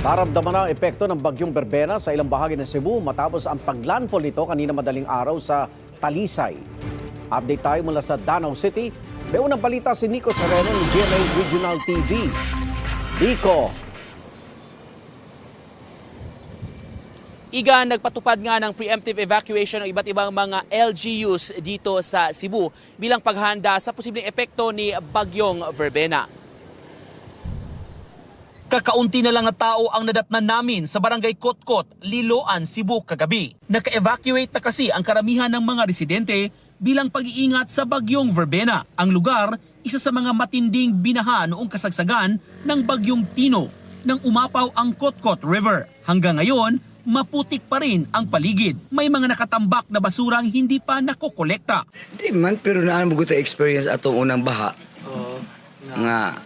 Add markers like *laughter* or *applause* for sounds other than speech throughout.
Naramdaman na ang epekto ng bagyong Berbena sa ilang bahagi ng Cebu matapos ang paglandfall nito kanina madaling araw sa Talisay. Update tayo mula sa Danau City. May unang balita si Nico Sereno ng GMA Regional TV. Nico, Iga, nagpatupad nga ng preemptive evacuation ng iba't ibang mga LGUs dito sa Cebu bilang paghahanda sa posibleng epekto ni Bagyong Verbena. Kakaunti na lang na tao ang nadatnan namin sa barangay Kotkot, Liloan, Cebu kagabi. Naka-evacuate na kasi ang karamihan ng mga residente bilang pag-iingat sa Bagyong Verbena. Ang lugar, isa sa mga matinding binaha noong kasagsagan ng Bagyong Tino nang umapaw ang Kotkot River. Hanggang ngayon, maputik pa rin ang paligid. May mga nakatambak na basurang hindi pa nakokolekta. Di man, pero naan mo experience atong unang baha. Nga,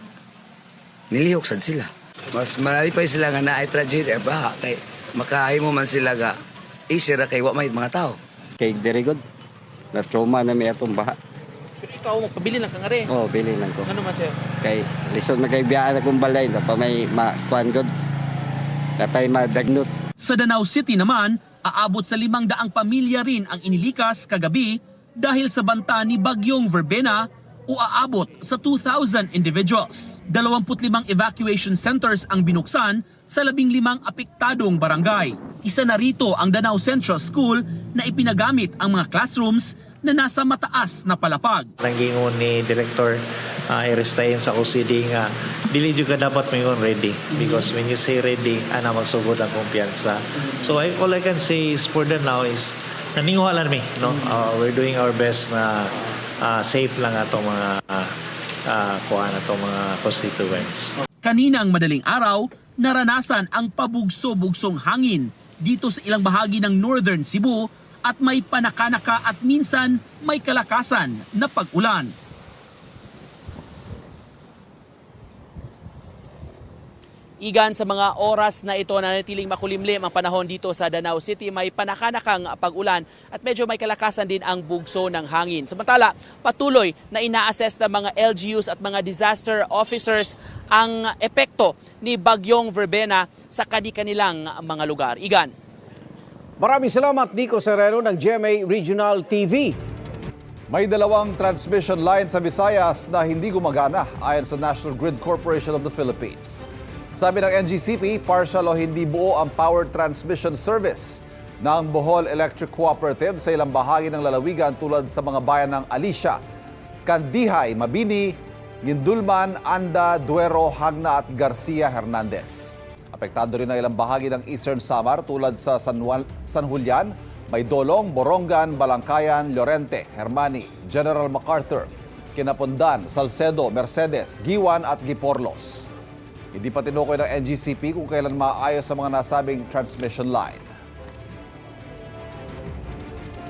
nilihok sad sila. Mas malipay sila nga naay tragedy ay baha. Kay makahay mo man sila ga isira kay wa may mga tao. kay very good. Na trauma na may atong baha. Pero ikaw, magpabili lang ka nga rin. Oh, bili lang ko. Ano man sir? Kay lisod na kay biyaan akong balay na pa may makuan good. Na pa may madagnot. Sa Danau City naman, aabot sa limang daang pamilya rin ang inilikas kagabi dahil sa banta ni Bagyong Verbena o aabot sa 2,000 individuals. 25 evacuation centers ang binuksan sa 15 apektadong barangay. Isa na rito ang Danau Central School na ipinagamit ang mga classrooms na nasa mataas na palapag. Nanggingon ni Director uh, Iristayan sa OCD nga dili jud ka dapat mayon ready because when you say ready ana magsugod ang kumpiyansa. So I, all I can say is for the now is naninguhalan mi no Uh, we're doing our best na uh, safe lang ato mga uh, uh, kuha na mga constituents. Kaninang madaling araw, naranasan ang pabugso-bugsong hangin dito sa ilang bahagi ng Northern Cebu at may panakanaka at minsan may kalakasan na pag-ulan. Igan sa mga oras na ito na natiling makulimlim ang panahon dito sa Danau City, may panakanakang pag-ulan at medyo may kalakasan din ang bugso ng hangin. Samantala, patuloy na ina-assess ng mga LGUs at mga disaster officers ang epekto ni Bagyong Verbena sa kani-kanilang mga lugar. Igan. maraming salamat Nico Sereno ng GMA Regional TV. May dalawang transmission line sa Visayas na hindi gumagana ayon sa National Grid Corporation of the Philippines. Sabi ng NGCP, partial o hindi buo ang power transmission service ng Bohol Electric Cooperative sa ilang bahagi ng lalawigan tulad sa mga bayan ng Alicia, Kandihay, Mabini, Gindulman, Anda, Duero, Hagna at Garcia Hernandez. Apektado rin ang ilang bahagi ng Eastern Samar tulad sa San, Juan, San Julian, Maydolong, Borongan, Balangkayan, Llorente, Hermani, General MacArthur, Kinapundan, Salcedo, Mercedes, Giwan at Giporlos. Hindi pa tinukoy ng NGCP kung kailan maayos sa mga nasabing transmission line.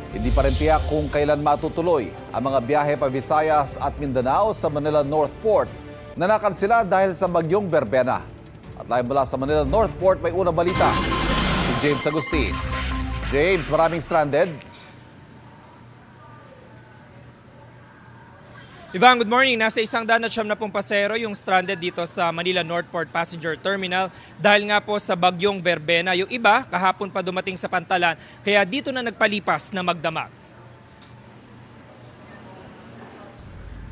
Hindi pa rin tiyak kung kailan matutuloy ang mga biyahe pa Visayas at Mindanao sa Manila North Port na nakansila dahil sa bagyong Berbena. At live mula sa Manila North Port may unang balita si James Agustin. James, maraming stranded. Ivan, good morning. Nasa isang daan at siyam na pong pasero yung stranded dito sa Manila Northport Passenger Terminal dahil nga po sa bagyong Verbena. Yung iba, kahapon pa dumating sa pantalan, kaya dito na nagpalipas na magdamag.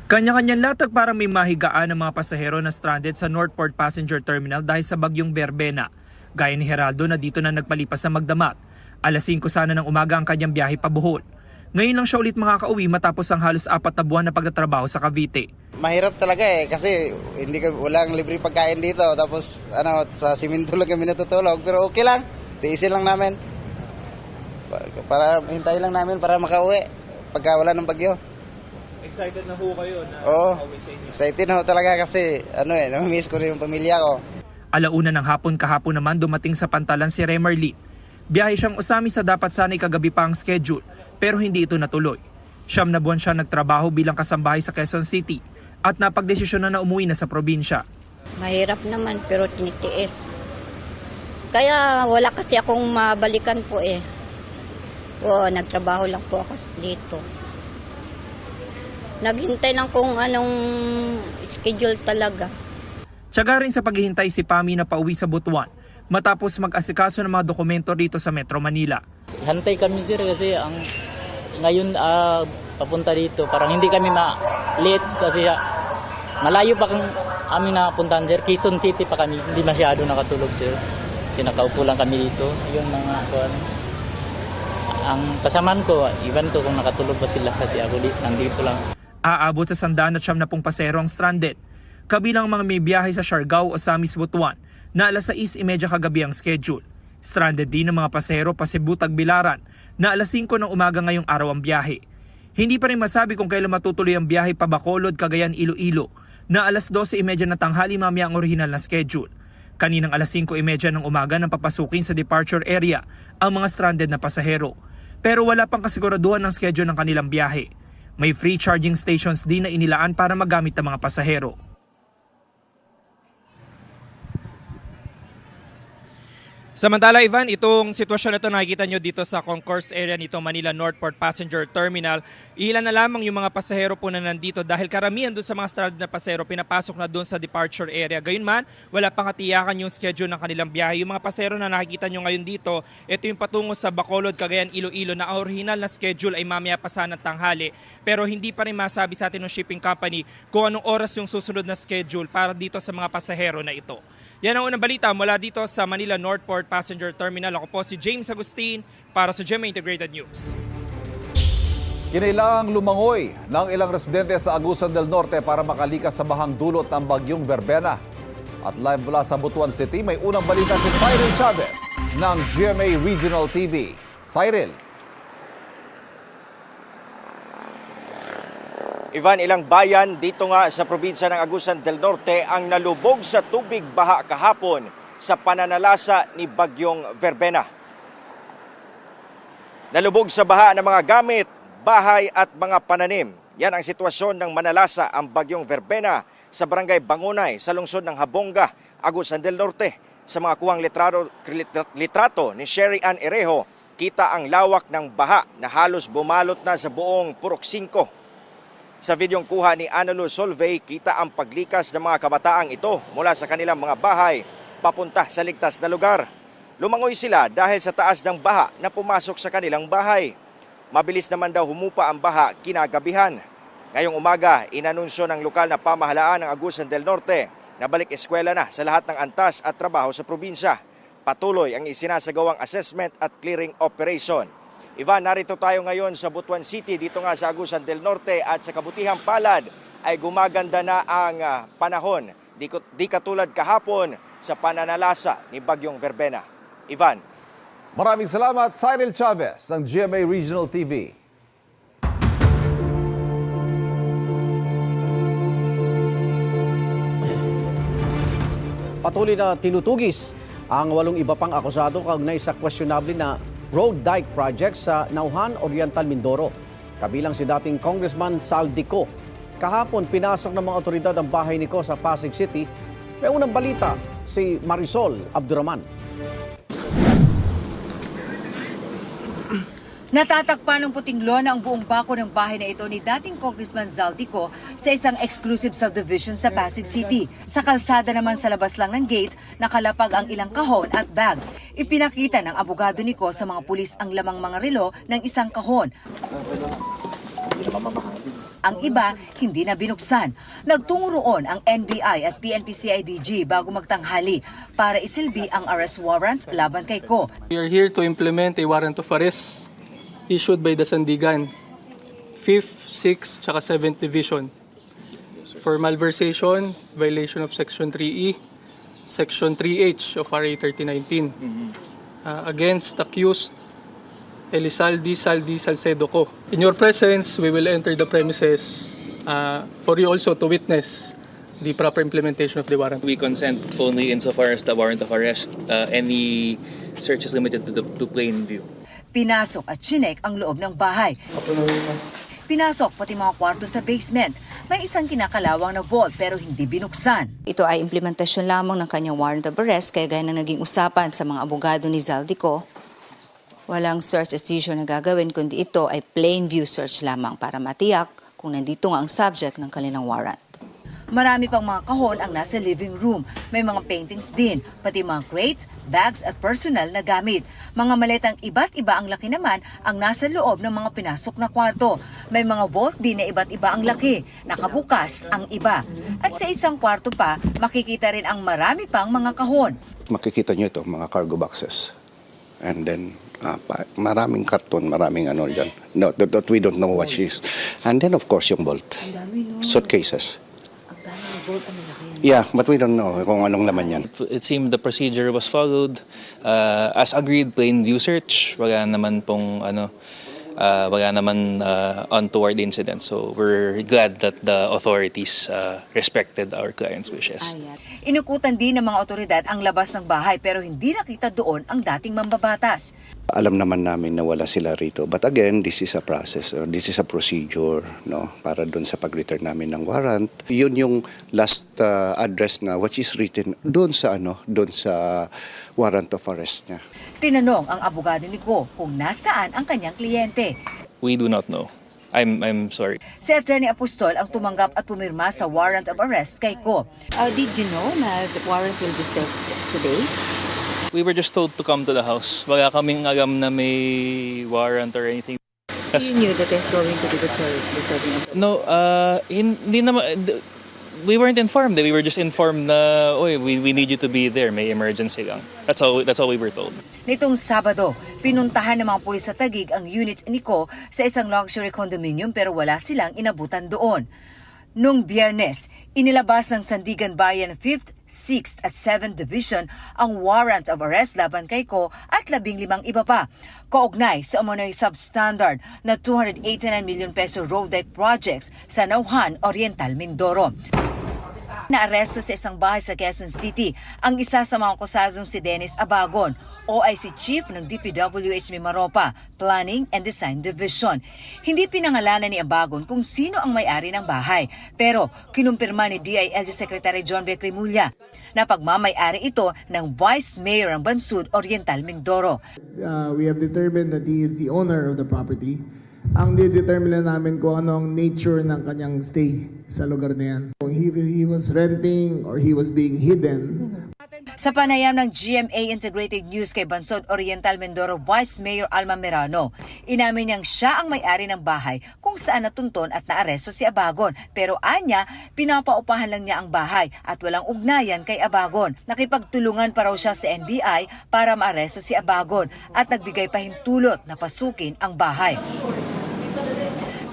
Kanya-kanyang latag para may mahigaan ng mga pasahero na stranded sa Northport Passenger Terminal dahil sa bagyong Verbena. Gaya ni Geraldo na dito na nagpalipas sa magdamag. Alas 5 sana ng umaga ang kanyang biyahe pa Bohol. Ngayon lang siya ulit makakauwi matapos ang halos apat na buwan na pagtatrabaho sa Cavite. Mahirap talaga eh kasi hindi ka walang libre pagkain dito tapos ano sa simento lang kami natutulog pero okay lang. Tiisin lang namin. Pa- Para hintayin lang namin para makauwi pagka wala ng bagyo. Excited na ho kayo na Oo. makauwi sa inyo. Excited na ako talaga kasi ano eh, namimiss ko na yung pamilya ko. Alauna ng hapon kahapon naman dumating sa pantalan si Remerly. Biyahe siyang usami sa dapat sana'y kagabi pa ang schedule pero hindi ito natuloy. Siyam na buwan siya nagtrabaho bilang kasambahay sa Quezon City at napagdesisyon na na umuwi na sa probinsya. Mahirap naman pero tinitiis. Kaya wala kasi akong mabalikan po eh. Oo, nagtrabaho lang po ako dito. Naghintay lang kung anong schedule talaga. Tiyaga rin sa paghihintay si Pami na pauwi sa Butuan. matapos mag-asikaso ng mga dokumento dito sa Metro Manila. Hantay kami sir kasi ang ngayon ah, papunta dito parang hindi kami ma-late kasi ah, malayo pa kang amin napuntahan sir. Quezon City pa kami. Hindi masyado nakatulog sir. Kasi nakaupo lang kami dito. Yun mga kuan. Ang kasamaan ko, iwan ko kung nakatulog ba sila kasi ako di, nandito lang. Aabot sa sandaan at siyam na pong pasero ang stranded. Kabilang mga may biyahe sa Siargao o Samis Butuan na alas 6.30 kagabi ang schedule. Stranded din ang mga pasero pa Cebu Tagbilaran na alas 5 ng umaga ngayong araw ang biyahe. Hindi pa rin masabi kung kailan matutuloy ang biyahe pa Bacolod, Cagayan, Iloilo na alas 12.30 ng tanghali mamaya ang orihinal na schedule. Kaninang alas 5.30 ng umaga nang papasukin sa departure area ang mga stranded na pasahero. Pero wala pang kasiguraduhan ng schedule ng kanilang biyahe. May free charging stations din na inilaan para magamit ng mga pasahero. Samantala Ivan, itong sitwasyon na ito nakikita nyo dito sa concourse area nito Manila Northport Passenger Terminal. Ilan na lamang yung mga pasahero po na nandito dahil karamihan doon sa mga stranded na pasahero pinapasok na doon sa departure area. Gayunman, wala pang katiyakan yung schedule ng kanilang biyahe. Yung mga pasahero na nakikita nyo ngayon dito, ito yung patungo sa Bacolod, Cagayan, Iloilo na original na schedule ay mamaya pa sana ng tanghali. Pero hindi pa rin masabi sa atin ng shipping company kung anong oras yung susunod na schedule para dito sa mga pasahero na ito. Yan ang unang balita mula dito sa Manila Northport Passenger Terminal. Ako po si James Agustin para sa GMA Integrated News. Kinailangang lumangoy ng ilang residente sa Agusan del Norte para makalikas sa bahang dulot ng bagyong Verbena. At live mula sa Butuan City, may unang balita si Cyril Chavez ng GMA Regional TV. Cyril. Ivan, ilang bayan dito nga sa probinsya ng Agusan del Norte ang nalubog sa tubig baha kahapon sa pananalasa ni Bagyong Verbena. Nalubog sa baha ng mga gamit, bahay at mga pananim. Yan ang sitwasyon ng manalasa ang Bagyong Verbena sa barangay Bangunay sa lungsod ng Habonga, Agusan del Norte. Sa mga kuwang litrato, litrato ni Sherry Ann Erejo, kita ang lawak ng baha na halos bumalot na sa buong Purok 5 sa videong kuha ni Analu Solvay, kita ang paglikas ng mga kabataang ito mula sa kanilang mga bahay papunta sa ligtas na lugar. Lumangoy sila dahil sa taas ng baha na pumasok sa kanilang bahay. Mabilis naman daw humupa ang baha kinagabihan. Ngayong umaga, inanunsyo ng lokal na pamahalaan ng Agusan del Norte na balik eskwela na sa lahat ng antas at trabaho sa probinsya. Patuloy ang isinasagawang assessment at clearing operation. Ivan, narito tayo ngayon sa Butuan City, dito nga sa Agusan del Norte at sa kabutihang palad ay gumaganda na ang ah, panahon. Di, di katulad kahapon sa pananalasa ni Bagyong Verbena. Ivan. Maraming salamat, Cyril Chavez ng GMA Regional TV. Patuloy na tinutugis ang walong iba pang akusado kaugnay sa questionable na road dike project sa Nauhan, Oriental, Mindoro. Kabilang si dating Congressman Saldico. Kahapon, pinasok ng mga otoridad ang bahay ni Ko sa Pasig City. May unang balita, si Marisol Abduraman. Natatakpan ng puting lona ang buong bako ng bahay na ito ni dating Congressman Zaldico sa isang exclusive subdivision sa Pasig City. Sa kalsada naman sa labas lang ng gate, nakalapag ang ilang kahon at bag. Ipinakita ng abogado ni Ko sa mga pulis ang lamang mga relo ng isang kahon. Ang iba, hindi na binuksan. Nagtungo roon ang NBI at PNP-CIDG bago magtanghali para isilbi ang arrest warrant laban kay Ko. We are here to implement a warrant of arrest issued by the Sandigan 5th, 6th, tsaka 7th Division for malversation, violation of Section 3E, Section 3H of RA 3019 uh, against accused Elizaldi Saldi Salcedo Co. In your presence, we will enter the premises uh, for you also to witness the proper implementation of the warrant. We consent only insofar as the warrant of arrest. Uh, any search is limited to the to plain view. Pinasok at chinek ang loob ng bahay. Pinasok pati mga kwarto sa basement. May isang kinakalawang na vault pero hindi binuksan. Ito ay implementasyon lamang ng kanyang warrant of arrest kaya gaya na naging usapan sa mga abogado ni Zaldico. Walang search and seizure na gagawin kundi ito ay plain view search lamang para matiyak kung nandito nga ang subject ng kanilang warrant. Marami pang mga kahon ang nasa living room. May mga paintings din, pati mga crates, bags at personal na gamit. Mga maletang iba't iba ang laki naman ang nasa loob ng mga pinasok na kwarto. May mga vault din na iba't iba ang laki. Nakabukas ang iba. At sa isang kwarto pa, makikita rin ang marami pang mga kahon. makikita nyo ito, mga cargo boxes. And then, pa- maraming karton, maraming ano dyan. No, that, that we don't know what she is. And then, of course, yung bolt. Suitcases. Yeah, but we don't know kung anong laman yan. It seemed the procedure was followed. Uh, as agreed, plain view search. Wala naman pong ano, uh, wala naman uh, untoward incident. So we're glad that the authorities uh, respected our client's wishes. Inukutan din ng mga otoridad ang labas ng bahay pero hindi nakita doon ang dating mambabatas. Alam naman namin na wala sila rito. But again, this is a process. uh, This is a procedure no para doon sa pag-return namin ng warrant. Yun yung last uh, address na which is written doon sa ano, doon sa warrant of arrest niya. Tinanong ang abogado ni Go kung nasaan ang kanyang kliyente. We do not know. I'm I'm sorry. Si Attorney Apostol ang tumanggap at pumirma sa warrant of arrest kay Ko. Uh, did you know na the warrant will be served today? We were just told to come to the house. Wala kaming alam na may warrant or anything. So you knew that there's going to be the, ser- the serving No, uh, hindi naman, we weren't informed. We were just informed na, oy, we, we need you to be there. May emergency lang. That's all, that's all we were told. Nitong Sabado, pinuntahan ng mga pulis sa Tagig ang unit ni Ko sa isang luxury condominium pero wala silang inabutan doon. Nung biyernes, inilabas ng Sandigan Bayan 5th, 6th at 7th Division ang warrant of arrest laban kay Ko at labing limang iba pa. Kaugnay sa umano'y substandard na 289 million peso road deck projects sa Nauhan, Oriental, Mindoro. Naaresto sa isang bahay sa Quezon City ang isa sa mga akusasong si Dennis Abagon, OIC Chief ng DPWH Mimaropa, Planning and Design Division. Hindi pinangalanan ni Abagon kung sino ang may-ari ng bahay, pero kinumpirma ni DILG Secretary John B. Cremulya na pagmamay-ari ito ng Vice Mayor ng Bansud Oriental Mindoro. uh, we have determined that he is the owner of the property. Ang didetermine na namin kung ano ang nature ng kanyang stay sa lugar na yan. He, he was renting or he was being hidden, Sa panayam ng GMA Integrated News kay Bansod Oriental Mindoro Vice Mayor Alma Merano, inamin niyang siya ang may-ari ng bahay kung saan natunton at naaresto si Abagon. Pero anya, pinapaupahan lang niya ang bahay at walang ugnayan kay Abagon. Nakipagtulungan pa raw siya sa NBI para maaresto si Abagon at nagbigay pahintulot na pasukin ang bahay.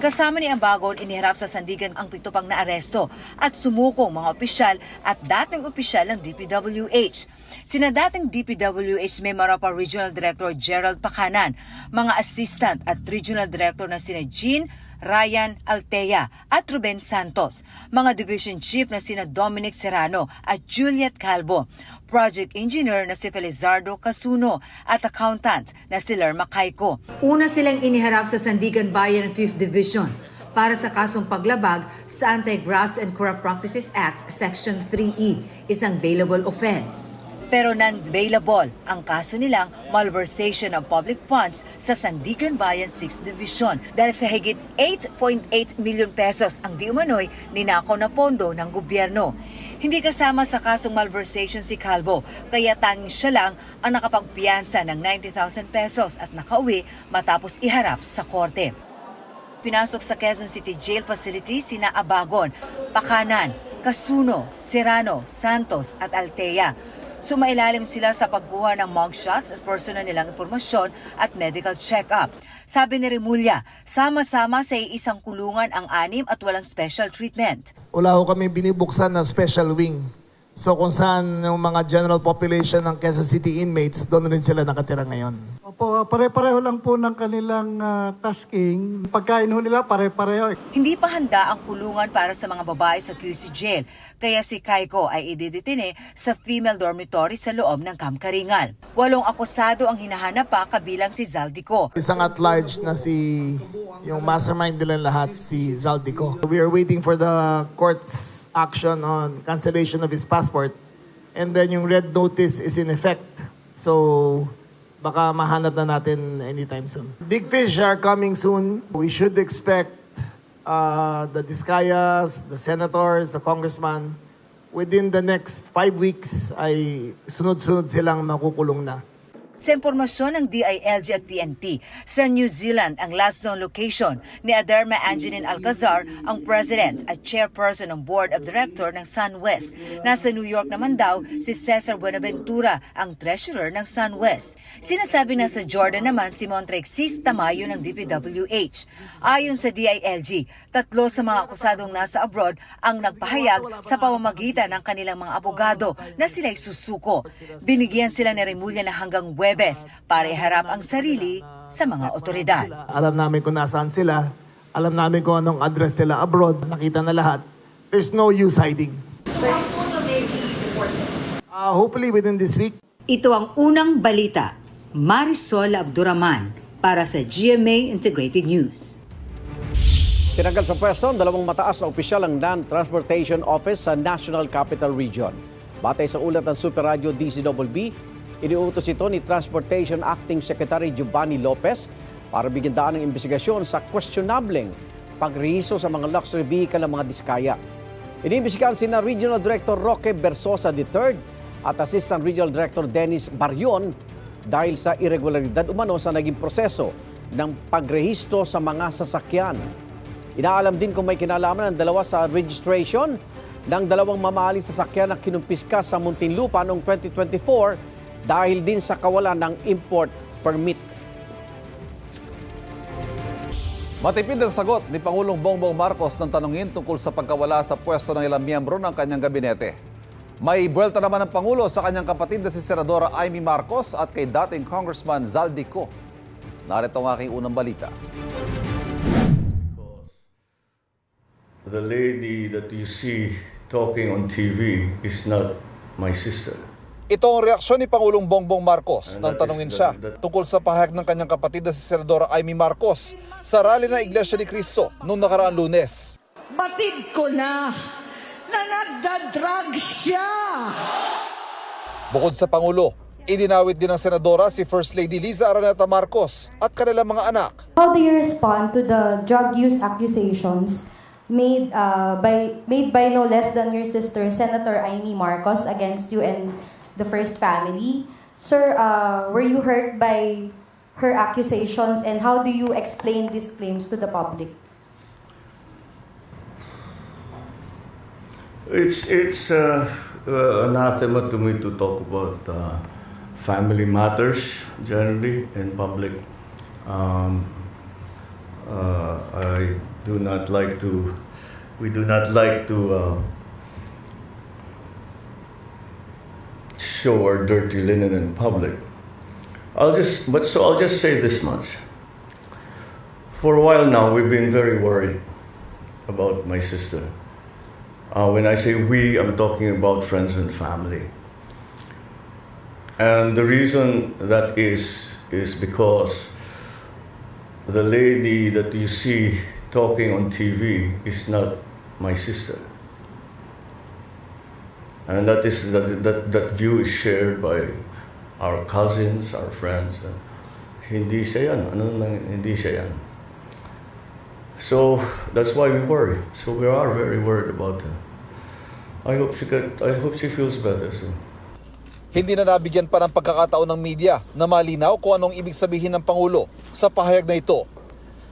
Kasama ni Ambagon, iniharap sa sandigan ang pito pang naaresto at sumukong mga opisyal at dating opisyal ng DPWH. Sina dating DPWH Memarapa Regional Director Gerald Pacanan, mga assistant at regional director na sina Jean Ryan Altea at Ruben Santos, mga division chief na sina Dominic Serrano at Juliet Calvo, project engineer na si Felizardo Casuno at accountant na si Lerma Caico. Una silang iniharap sa Sandigan Bayan 5th Division para sa kasong paglabag sa Anti-Graft and Corrupt Practices Act Section 3E, isang bailable offense. Pero non-bailable ang kaso nilang malversation of public funds sa Sandigan Bayan 6th Division dahil sa higit 8.8 million pesos ang di umano'y ninakaw na pondo ng gobyerno. Hindi kasama sa kasong malversation si Calvo, kaya tanging siya lang ang nakapagpiyansa ng 90,000 pesos at nakauwi matapos iharap sa korte. Pinasok sa Quezon City Jail Facility sina Abagon, Pakanan, Casuno, Serrano, Santos at Altea. Sumailalim sila sa pagkuha ng mugshots at personal nilang impormasyon at medical check-up. Sabi ni Remulla, sama-sama sa isang kulungan ang anim at walang special treatment. wala ho kami binibuksan na special wing. So kung saan yung mga general population ng Quezon City inmates, doon rin sila nakatira ngayon. Opo, pare-pareho lang po ng kanilang ah, tasking. Pagkain ho nila, pare-pareho. Hindi pa handa ang kulungan para sa mga babae sa QC jail, kaya si Kaiko ay ididetine sa female dormitory sa loob ng Camp Karingal. Walong akusado ang hinahanap pa kabilang si Zaldico. Isang at-large na si yung mastermind nila lahat, si Zaldico. We are waiting for the court's action on cancellation of his passport. And then yung red notice is in effect. So, baka mahanap na natin anytime soon. Big fish are coming soon. We should expect uh, the Discayas, the senators, the congressman, within the next five weeks ay sunod-sunod silang makukulong na. Sa impormasyon ng DILG at PNP, sa New Zealand ang last known location ni Adarma Angeline Alcazar, ang president at chairperson ng board of director ng SunWest. Nasa New York naman daw si Cesar Buenaventura, ang treasurer ng SunWest. Sinasabi na sa Jordan naman si Montrexis Tamayo ng DPWH. Ayon sa DILG, tatlo sa mga akusadong nasa abroad ang nagpahayag sa pamamagitan ng kanilang mga abogado na sila'y susuko. Binigyan sila ni Remulla na hanggang Webes para iharap ang sarili sa mga otoridad. Alam namin kung nasaan sila, alam namin kung anong address nila abroad, nakita na lahat. There's no use hiding. Uh, hopefully within this week, Ito ang unang balita. Marisol Abduraman para sa GMA Integrated News. Tinanggal sa pwesto ang dalawang mataas na opisyal ng Land Transportation Office sa National Capital Region. Batay sa ulat ng Super Radio DCWB, iniutos ito ni Transportation Acting Secretary Giovanni Lopez para bigyan daan ng investigasyon sa questionableng pagrehiso sa mga luxury vehicle ng mga diskaya. Iniimbestigahan sina Regional Director Roque Bersosa III at Assistant Regional Director Dennis Barion dahil sa irregularidad umano sa naging proseso ng pagrehistro sa mga sasakyan. Inaalam din kung may kinalaman ng dalawa sa registration ng dalawang mamahaling sasakyan na kinumpiska sa Muntinlupa noong 2024 dahil din sa kawalan ng import permit. Matipid ang sagot ni Pangulong Bongbong Marcos ng tanungin tungkol sa pagkawala sa pwesto ng ilang miyembro ng kanyang gabinete. May buwelta naman ng Pangulo sa kanyang kapatid na si Senadora Amy Marcos at kay dating Congressman Zaldico. Narito ang aking unang balita. The lady that you see talking on TV is not my sister. Ito ang reaksyon ni Pangulong Bongbong Marcos nang tanungin siya tungkol sa pahayag ng kanyang kapatid na si Senadora Amy Marcos sa rally ng Iglesia ni Cristo noong nakaraang lunes. Batid ko na na nagda-drug siya. Bukod sa Pangulo, idinawit din ng Senadora si First Lady Liza Araneta Marcos at kanilang mga anak. How do you respond to the drug use accusations made uh, by made by no less than your sister Senator Amy Marcos against you and the first family? Sir, uh, were you hurt by her accusations and how do you explain these claims to the public? It's it's uh, uh, anathema to me to talk about uh, family matters generally in public. Um, uh, I do not like to. We do not like to show our dirty linen in public. I'll just, but so I'll just say this much. For a while now, we've been very worried about my sister. Uh, when I say we, I'm talking about friends and family. And the reason that is, is because the lady that you see talking on TV is not my sister. And that, is, that, that, that view is shared by our cousins, our friends. Hindi siya yan. Ano nang hindi siya yan. So that's why we worry. So we are very worried about her. I hope she get, I hope she feels better soon. Hindi na nabigyan pa ng pagkakataon ng media na malinaw kung anong ibig sabihin ng Pangulo sa pahayag na ito.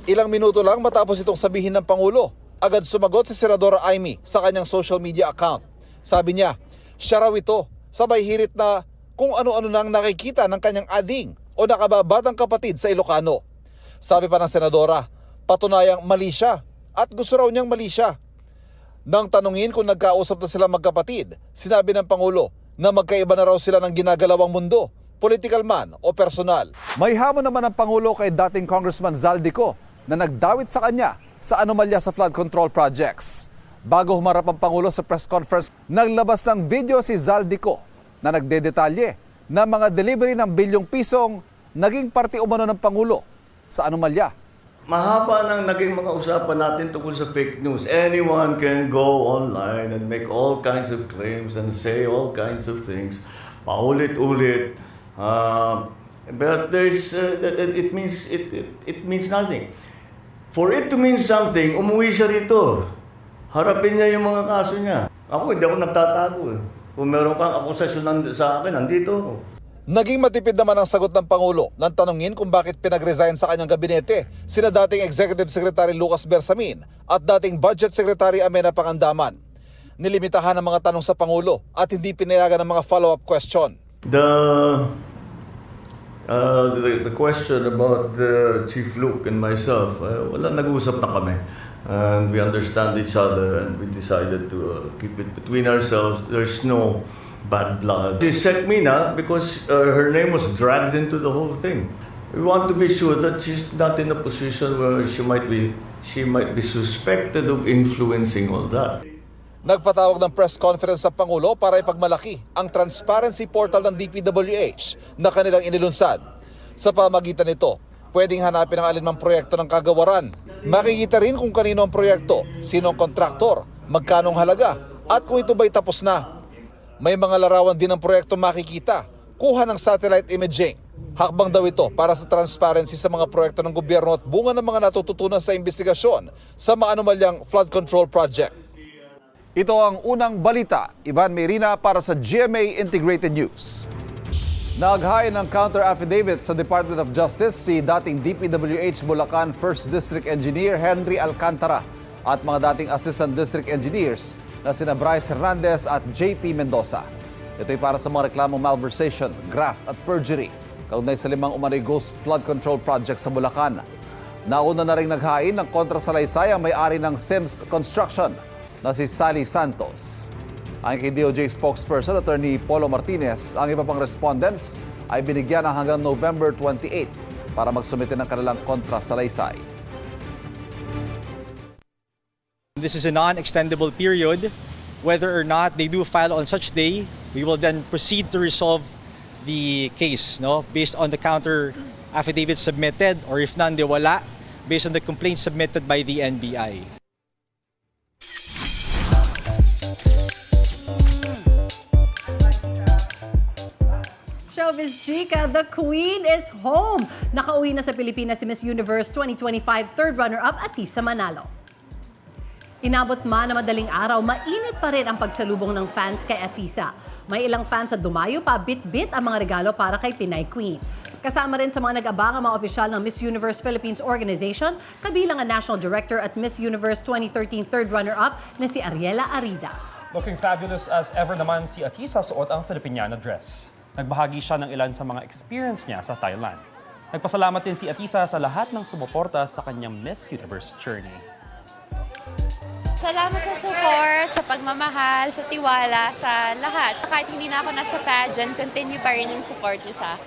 Ilang minuto lang matapos itong sabihin ng Pangulo, agad sumagot si Senadora Amy sa kanyang social media account. Sabi niya, siya raw ito, sabay hirit na kung ano-ano nang nakikita ng kanyang ading o nakababatang kapatid sa Ilocano. Sabi pa ng Senadora, patunayang mali siya at gusto raw niyang mali siya. Nang tanungin kung nagkausap na sila magkapatid, sinabi ng Pangulo na magkaiba na raw sila ng ginagalawang mundo, political man o personal. May hamon naman ang Pangulo kay dating Congressman Zaldico na nagdawit sa kanya sa anomalya sa flood control projects. Bago humarap ang Pangulo sa press conference, naglabas ng video si Zaldico na nagdedetalye ng mga delivery ng bilyong pisong naging parte umano ng Pangulo sa anomalya. Mahaba nang naging mga usapan natin tungkol sa fake news. Anyone can go online and make all kinds of claims and say all kinds of things. Paulit-ulit. Uh, but there's, uh, it, means, it, it, it means nothing. For it to mean something, umuwi siya rito. Harapin niya yung mga kaso niya. Ako, hindi ako nagtatago eh. Kung meron kang akusasyon sa akin, nandito ako. Naging matipid naman ang sagot ng Pangulo nang tanungin kung bakit pinag-resign sa kanyang gabinete sina dating Executive Secretary Lucas Bersamin at dating Budget Secretary Amena Pangandaman. Nilimitahan ang mga tanong sa Pangulo at hindi pinayagan ng mga follow-up question. The, uh, the, the question about the Chief Luke and myself, uh, wala, nag-uusap na kami. And we understand each other and we decided to uh, keep it between ourselves. There's no bad blood. She sent me na because uh, her name was dragged into the whole thing. We want to be sure that she's not in a position where she might be she might be suspected of influencing all that. Nagpatawag ng press conference sa Pangulo para ipagmalaki ang transparency portal ng DPWH na kanilang inilunsad. Sa pamagitan nito, pwedeng hanapin ang alinmang proyekto ng kagawaran. Makikita rin kung kanino ang proyekto, sino ang kontraktor, magkano ang halaga, at kung ito ba'y tapos na. May mga larawan din ng proyekto makikita, kuha ng satellite imaging. Hakbang daw ito para sa transparency sa mga proyekto ng gobyerno at bunga ng mga natututunan sa investigasyon sa mga anomalyang flood control project. Ito ang unang balita. Ivan Merina para sa GMA Integrated News. Naghain ng counter affidavit sa Department of Justice si dating DPWH Bulacan 1st District Engineer Henry Alcantara at mga dating Assistant District Engineers na sina Bryce Hernandez at JP Mendoza. Ito'y para sa mga reklamong malversation, graft at perjury kaugnay sa limang umano'y ghost flood control project sa Bulacan. Nauna na rin naghain ng kontrasalaysay ang may-ari ng Sims Construction na si Sally Santos. Ang kay DOJ spokesperson, Attorney Polo Martinez, ang iba pang respondents ay binigyan ng hanggang November 28 para magsumite ng kanilang kontrasalaysay. This is a non-extendable period. Whether or not they do file on such day, we will then proceed to resolve the case no based on the counter affidavit submitted or if none de wala based on the complaint submitted by the NBI. Showbiz Chika, the Queen is home! Nakauwi na sa Pilipinas si Miss Universe 2025 third runner-up Atisa Manalo. Inabot man na madaling araw, mainit pa rin ang pagsalubong ng fans kay Atisa. May ilang fans na dumayo pa bit-bit ang mga regalo para kay Pinay Queen. Kasama rin sa mga nag-abang ang mga opisyal ng Miss Universe Philippines Organization, kabilang ang National Director at Miss Universe 2013 third runner-up na si Ariela Arida. Looking fabulous as ever naman si Atisa suot ang Filipiniana dress. Nagbahagi siya ng ilan sa mga experience niya sa Thailand. Nagpasalamat din si Atisa sa lahat ng sumuporta sa kanyang Miss Universe journey. Salamat sa support, sa pagmamahal, sa tiwala, sa lahat. Kahit hindi na ako nasa pageant, continue pa rin yung support niyo sa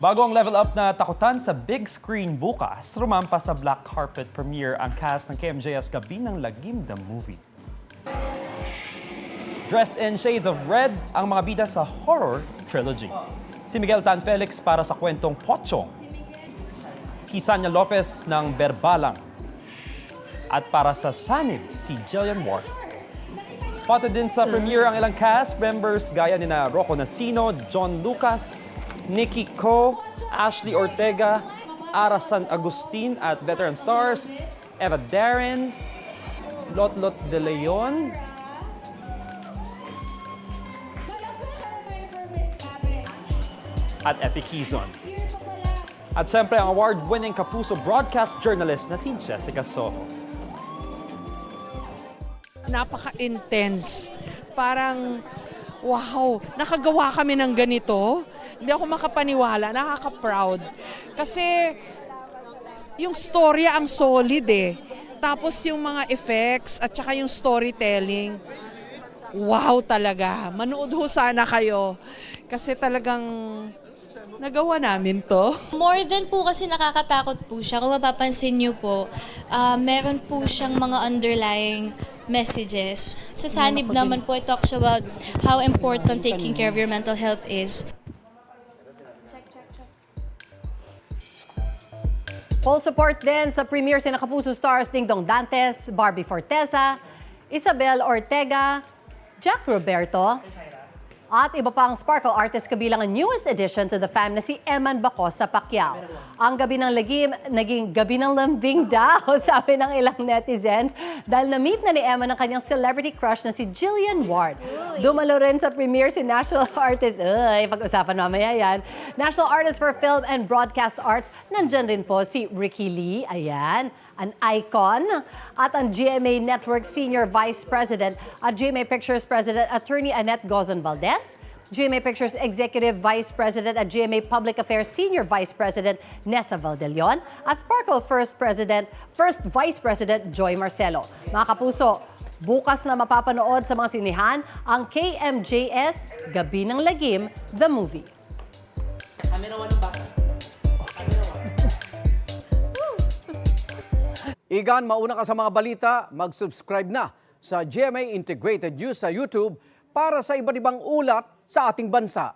Bago ang level up na takutan sa big screen bukas, rumampa sa black carpet premiere ang cast ng KMJS Gabi ng Lagim the Movie. Dressed in shades of red ang mga bida sa horror trilogy. Si Miguel Tan Felix para sa kwentong Pochong. Si Sanya Lopez ng Berbalang. At para sa Sanib, si Jillian Ward. Spotted din sa premiere ang ilang cast members gaya ni na Rocco Nasino, John Lucas, Nikki Ko, Ashley Ortega, Ara San Agustin at veteran stars, Eva Darren, Lotlot De Leon, at Epic Hizon. At syempre ang award-winning Kapuso broadcast journalist na si Jessica napaka-intense. Parang, wow, nakagawa kami ng ganito. Hindi ako makapaniwala, nakaka-proud. Kasi, yung storya ang solid eh. Tapos yung mga effects at saka yung storytelling, wow talaga. Manood ho sana kayo. Kasi talagang nagawa namin to. More than po kasi nakakatakot po siya. Kung mapapansin niyo po, ah, meron po siyang mga underlying messages. Sa sanib naman po, it talks about how important taking care of your mental health is. Full support din sa premiere sina Kapuso stars Ding Dong Dantes, Barbie Forteza, Isabel Ortega, Jack Roberto, At iba pang sparkle artist kabilang ang newest addition to the family si Eman Bacosa Pacquiao. Ang gabi ng lagim, naging gabi ng lambing *laughs* daw, sabi ng ilang netizens, dahil na-meet na ni Eman ang kanyang celebrity crush na si Jillian Ward. Dumalo rin sa premiere si National *laughs* Artist, ay, pag-usapan mamaya yan, National Artist for Film and Broadcast Arts, nandyan rin po si Ricky Lee, ayan, an icon, at ang GMA Network Senior Vice President at GMA Pictures President Attorney Annette Gozon Valdez, GMA Pictures Executive Vice President at GMA Public Affairs Senior Vice President Nessa Valdelion at Sparkle First President, First Vice President Joy Marcelo. Mga kapuso, bukas na mapapanood sa mga sinihan ang KMJS Gabi ng Lagim, The Movie. Igan, mauna ka sa mga balita, mag-subscribe na sa GMA Integrated News sa YouTube para sa iba't ibang ulat sa ating bansa.